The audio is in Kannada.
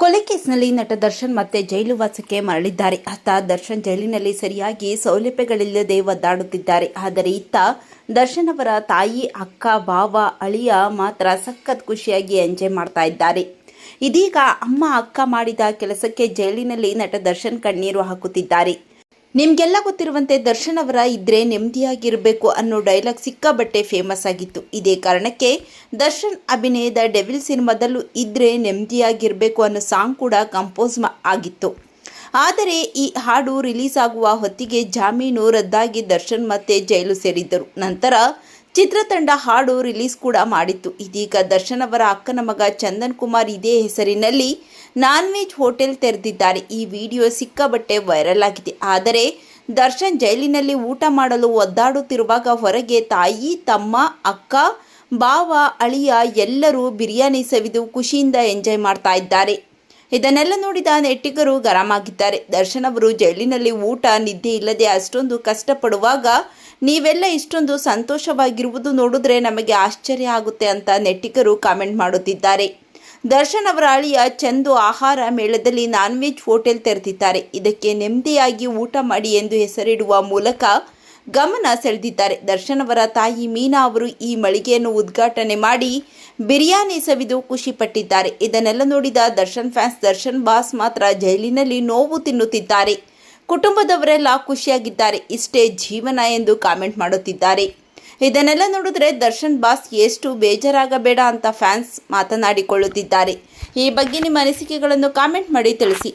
ಕೊಲೆ ಕೇಸ್ನಲ್ಲಿ ನಟ ದರ್ಶನ್ ಮತ್ತೆ ಜೈಲು ವಾಸಕ್ಕೆ ಮರಳಿದ್ದಾರೆ. ಆತ ದರ್ಶನ್ ಜೈಲಿನಲ್ಲಿ ಸರಿಯಾಗಿ ಸೌಲಭ್ಯಗಳಿಲ್ಲದೆ ಒದ್ದಾಡುತ್ತಿದ್ದಾರೆ. ಆದರೆ ಇತ್ತ ದರ್ಶನ್ ಅವರ ತಾಯಿ, ಅಕ್ಕ ಬಾವ ಅಳಿಯ ಮಾತ್ರ ಸಖತ್ ಖುಷಿಯಾಗಿ ಎಂಜಾಯ್ ಮಾಡ್ತಾ ಇದ್ದಾರೆ. ಇದೀಗ ಅಮ್ಮ, ಅಕ್ಕ ಮಾಡಿದ ಕೆಲಸಕ್ಕೆ ಜೈಲಿನಲ್ಲಿ ನಟ ದರ್ಶನ್ ಕಣ್ಣೀರು ಹಾಕುತ್ತಿದ್ದಾರೆ. ನಿಮ್ಗೆಲ್ಲ ಗೊತ್ತಿರುವಂತೆ ದರ್ಶನ್ ಅವರ ಇದ್ರೆ ನೆಮ್ಮದಿಯಾಗಿರಬೇಕು ಅನ್ನೋ ಡೈಲಾಗ್ ಸಿಕ್ಕಾಬಟ್ಟೆ ಫೇಮಸ್ ಆಗಿತ್ತು. ಇದೇ ಕಾರಣಕ್ಕೆ ದರ್ಶನ್ ಅಭಿನಯದ ಡೆವಿಲ್ ಸಿನಿಮಾದಲ್ಲೂ ಇದ್ರೆ ನೆಮ್ಮದಿಯಾಗಿರಬೇಕು ಅನ್ನೋ ಸಾಂಗ್ ಕೂಡ ಕಂಪೋಸ್ ಆಗಿತ್ತು. ಆದರೆ ಈ ಹಾಡು ರಿಲೀಸ್ ಆಗುವ ಹೊತ್ತಿಗೆ ಜಾಮೀನು ರದ್ದಾಗಿ ದರ್ಶನ್ ಮತ್ತೆ ಜೈಲು ಸೇರಿದ್ದರು. ನಂತರ ಚಿತ್ರತಂಡ ಹಾಡು ರಿಲೀಸ್ ಕೂಡ ಮಾಡಿತ್ತು. ಇದೀಗ ದರ್ಶನ್ ಅವರ ಅಕ್ಕನ ಮಗ ಚಂದನ್ ಕುಮಾರ್ ಇದೇ ಹೆಸರಿನಲ್ಲಿ ನಾನ್ ವೆಜ್ ಹೋಟೆಲ್ ತೆರೆದಿದ್ದಾರೆ. ಈ ವಿಡಿಯೋ ಸಿಕ್ಕಾಬಟ್ಟೆ ವೈರಲ್ ಆಗಿದೆ. ಆದರೆ ದರ್ಶನ್ ಜೈಲಿನಲ್ಲಿ ಊಟ ಮಾಡಲು ಒದ್ದಾಡುತ್ತಿರುವಾಗ ಹೊರಗೆ ತಾಯಿ, ತಮ್ಮ, ಅಕ್ಕ ಬಾವ ಅಳಿಯ ಎಲ್ಲರೂ ಬಿರಿಯಾನಿ ಸವಿದು ಖುಷಿಯಿಂದ ಎಂಜಾಯ್ ಮಾಡ್ತಾ ಇದ್ದಾರೆ. ಇದನ್ನೆಲ್ಲ ನೋಡಿದ ನೆಟ್ಟಿಗರು ಗರಾಮಾಗಿದ್ದಾರೆ. ದರ್ಶನ್ ಅವರು ಜೈಲಿನಲ್ಲಿ ಊಟ, ನಿದ್ದೆ ಇಲ್ಲದೆ ಅಷ್ಟೊಂದು ಕಷ್ಟಪಡುವಾಗ ನೀವೆಲ್ಲ ಇಷ್ಟೊಂದು ಸಂತೋಷವಾಗಿರುವುದು ನೋಡಿದ್ರೆ ನಮಗೆ ಆಶ್ಚರ್ಯ ಆಗುತ್ತೆ ಅಂತ ನೆಟ್ಟಿಗರು ಕಾಮೆಂಟ್ ಮಾಡುತ್ತಿದ್ದಾರೆ. ದರ್ಶನ್ ಅವರ ಅಳಿಯ ಚಂದು ಆಹಾರ ಮೇಳದಲ್ಲಿ ನಾನ್ ವೆಜ್ ಹೋಟೆಲ್ ತೆರೆದಿದ್ದಾರೆ. ಇದಕ್ಕೆ ನೆಮ್ಮದಿಯಾಗಿ ಊಟ ಮಾಡಿ ಎಂದು ಹೆಸರಿಡುವ ಮೂಲಕ ಗಮನ ಸೆಳೆದಿದ್ದಾರೆ. ದರ್ಶನ್ ಅವರ ತಾಯಿ ಮೀನಾ ಅವರು ಈ ಮಳಿಗೆಯನ್ನು ಉದ್ಘಾಟನೆ ಮಾಡಿ ಬಿರಿಯಾನಿ ಸವಿದು ಖುಷಿಪಟ್ಟಿದ್ದಾರೆ ಇದನ್ನೆಲ್ಲ ನೋಡಿದ ದರ್ಶನ್ ಫ್ಯಾನ್ಸ್ ದರ್ಶನ್ ಬಾಸ್ ಮಾತ್ರ ಜೈಲಿನಲ್ಲಿ ನೋವು ತಿನ್ನುತ್ತಿದ್ದಾರೆ. ಕುಟುಂಬದವರೆಲ್ಲ ಖುಷಿಯಾಗಿದ್ದಾರೆ. ಇಷ್ಟೇ ಜೀವನ ಎಂದು ಕಾಮೆಂಟ್ ಮಾಡುತ್ತಿದ್ದಾರೆ. ಇದನ್ನೆಲ್ಲ ನೋಡಿದ್ರೆ ದರ್ಶನ್ ಬಾಸ್ ಎಷ್ಟು ಬೇಜಾರಾಗಬೇಡ ಅಂತ ಫ್ಯಾನ್ಸ್ ಮಾತನಾಡಿಕೊಳ್ಳುತ್ತಿದ್ದಾರೆ. ಈ ಬಗ್ಗೆ ನಿಮ್ಮ ಅನಿಸಿಕೆಗಳನ್ನು ಕಾಮೆಂಟ್ ಮಾಡಿ ತಿಳಿಸಿ.